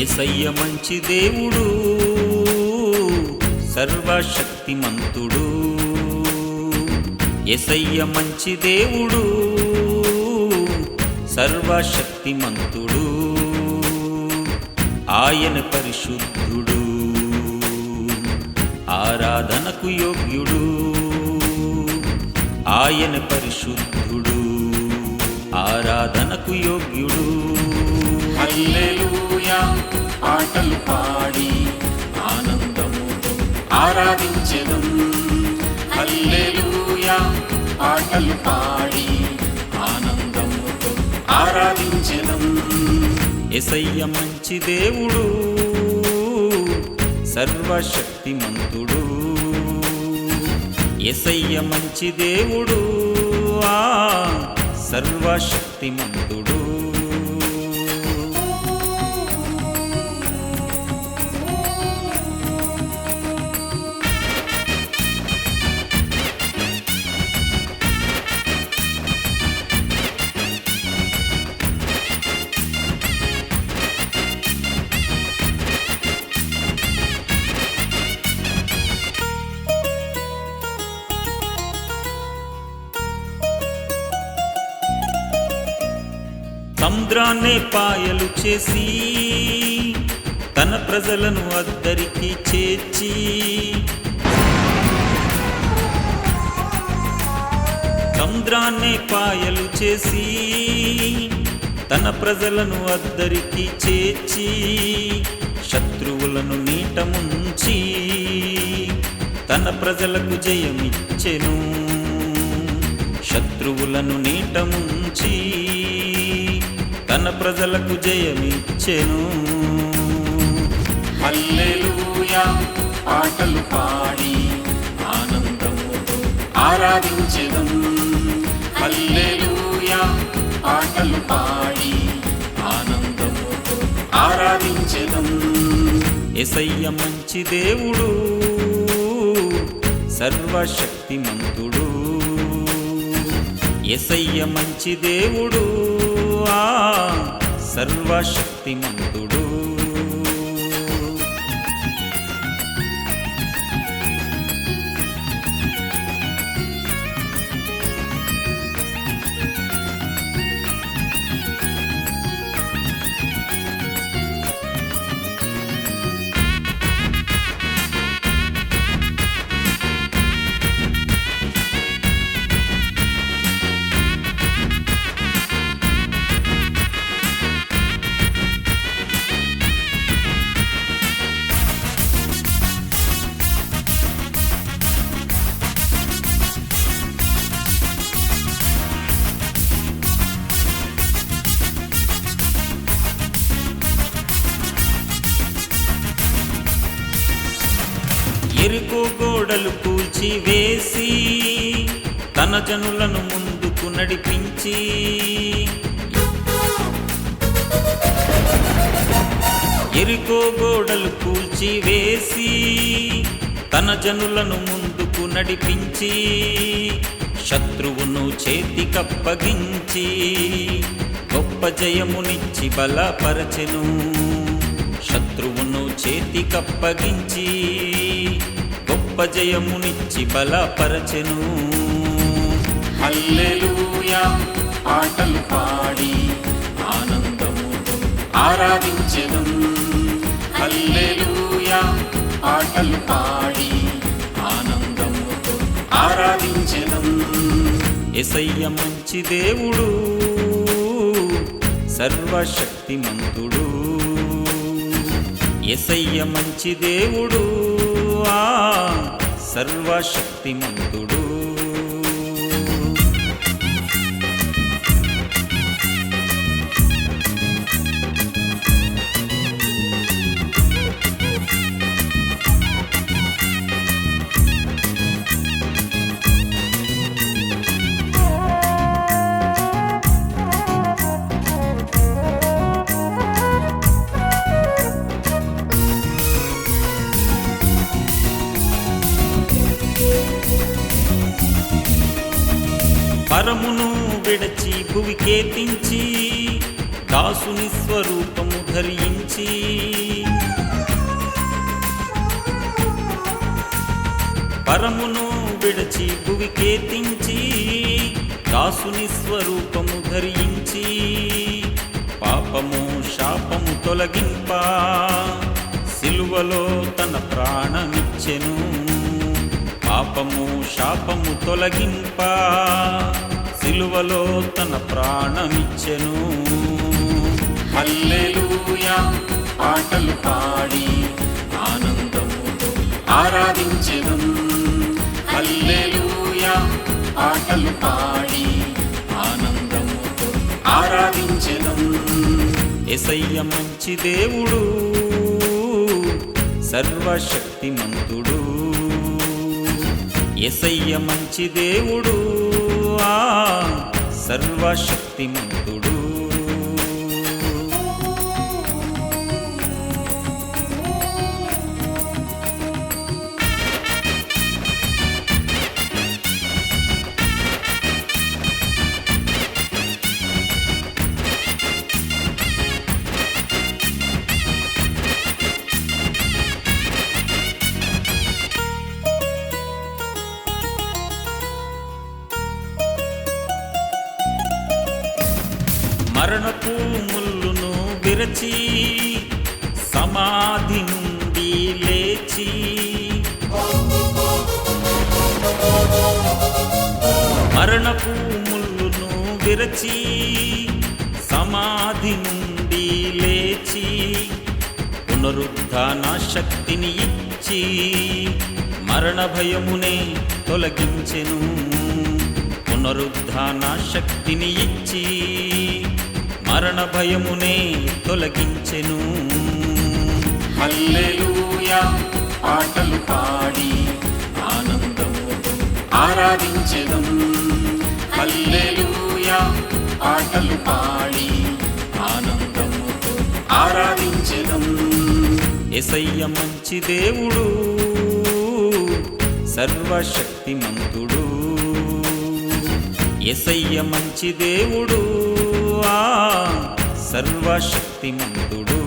ఎసయ్య మంచి దేవుడు సర్వశక్తిమంతుడు. ఎసయ్య మంచి దేవుడు సర్వశక్తిమంతుడు. ఆయన పరిశుద్ధుడు ఆరాధనకు యోగ్యుడు. ఆయన పరిశుద్ధుడు ఆరాధనకు యోగ్యుడు. హల్లెలూయా. పాటలు పాడి ఆనందముతో ఆరాధించెదం. హల్లెలూయా పాటలు పాడి ఆనందముతో ఆరాధించెదం. ఎసయ్య మంచి దేవుడు సర్వశక్తిమంతుడు. ఎసయ్య మంచి దేవుడు ఆ సర్వశక్తిమంతుడు. సముద్రాన్నే పాయలు చేసి తన ప్రజలను అద్దరికి చేర్చి. సముద్రాన్నే పాయలు చేసి తన ప్రజలను అద్దరికి చేర్చి శత్రువులను నీట ముంచి తన ప్రజలకు జయమిచ్చెను. శత్రువులను నీట ముంచి తన ప్రజలకు జయమిచ్చెను. హల్లెలూయా పాటలు పాడి ఆనందముతో ఆరాధించెదం. హల్లెలూయా పాటలు పాడి ఆనందముతో ఆరాధించెదం. ఎసయ్య మంచి దేవుడు సర్వశక్తిమంతుడు. ఎసయ్య మంచి దేవుడు ఆ సర్వశక్తిమంతుడు ఎరుకు గోడలు కూల్చి వేసి తన జనులను ముందుకు నడిపించి. ఎరుకో గోడలు కూల్చి వేసి తన జనులను ముందుకు నడిపించి శత్రువును చేతికప్పగించి గొప్ప జయమునిచ్చి బలపరచెను. శత్రువును చేతికప్పగించి గొప్ప బలపరచెను. హల్లెలూయా పాటలు పాడి ఆనందము ఆరాధించెదం హల్లెలూయా పాటలు పాడి ఆనందము ఆరాధించెదం ఎసయ్య మంచి దేవుడు సర్వశక్తిమంతుడు. ఎసయ్య మంచి దేవుడు సర్వశక్తిమంతుడు. పరమును విడచి భువికేతించి దాసుని స్వరూపము ధరించి. పరమును విడచి భువికేతించి దాసుని స్వరూపము ధరించి. పాపము శాపము తొలగింప సిలువలో తన ప్రాణమిచ్చెను. పాపము శాపము తొలగింప సిలువలో తన ప్రాణమిచ్చెను. హల్లెలూయా పాటలు పాడి ఆనందముతో ఆరాధించెను హల్లెలూయా పాటలు పాడి ఆనందముతో ఆరాధించెను ఎసయ్య మంచి దేవుడు సర్వశక్తిమంతుడు. ఎసయ్య మంచి దేవుడు సర్వశక్తిమంతుడు మరణపు ముల్లును విరచి సమాధి నుండి లేచి. మరణపు ముల్లును విరచి సమాధి నుండి లేచి. పునరుద్ధాన శక్తిని ఇచ్చి మరణ భయమునే తొలగించెను. పునరుద్ధాన శక్తిని ఇచ్చి మరణ భయమునే తొలగించెను. హల్లెలూయా పాటలు పాడి ఆనందముతో ఆరాధించెదం. హల్లెలూయా పాటలు పాడి ఆనందముతో ఆరాధించెదం. ఎసయ్య మంచి దేవుడు సర్వశక్తిమంతుడు. ఎసయ్య మంచి దేవుడు సర్వశక్తిమంతుడు.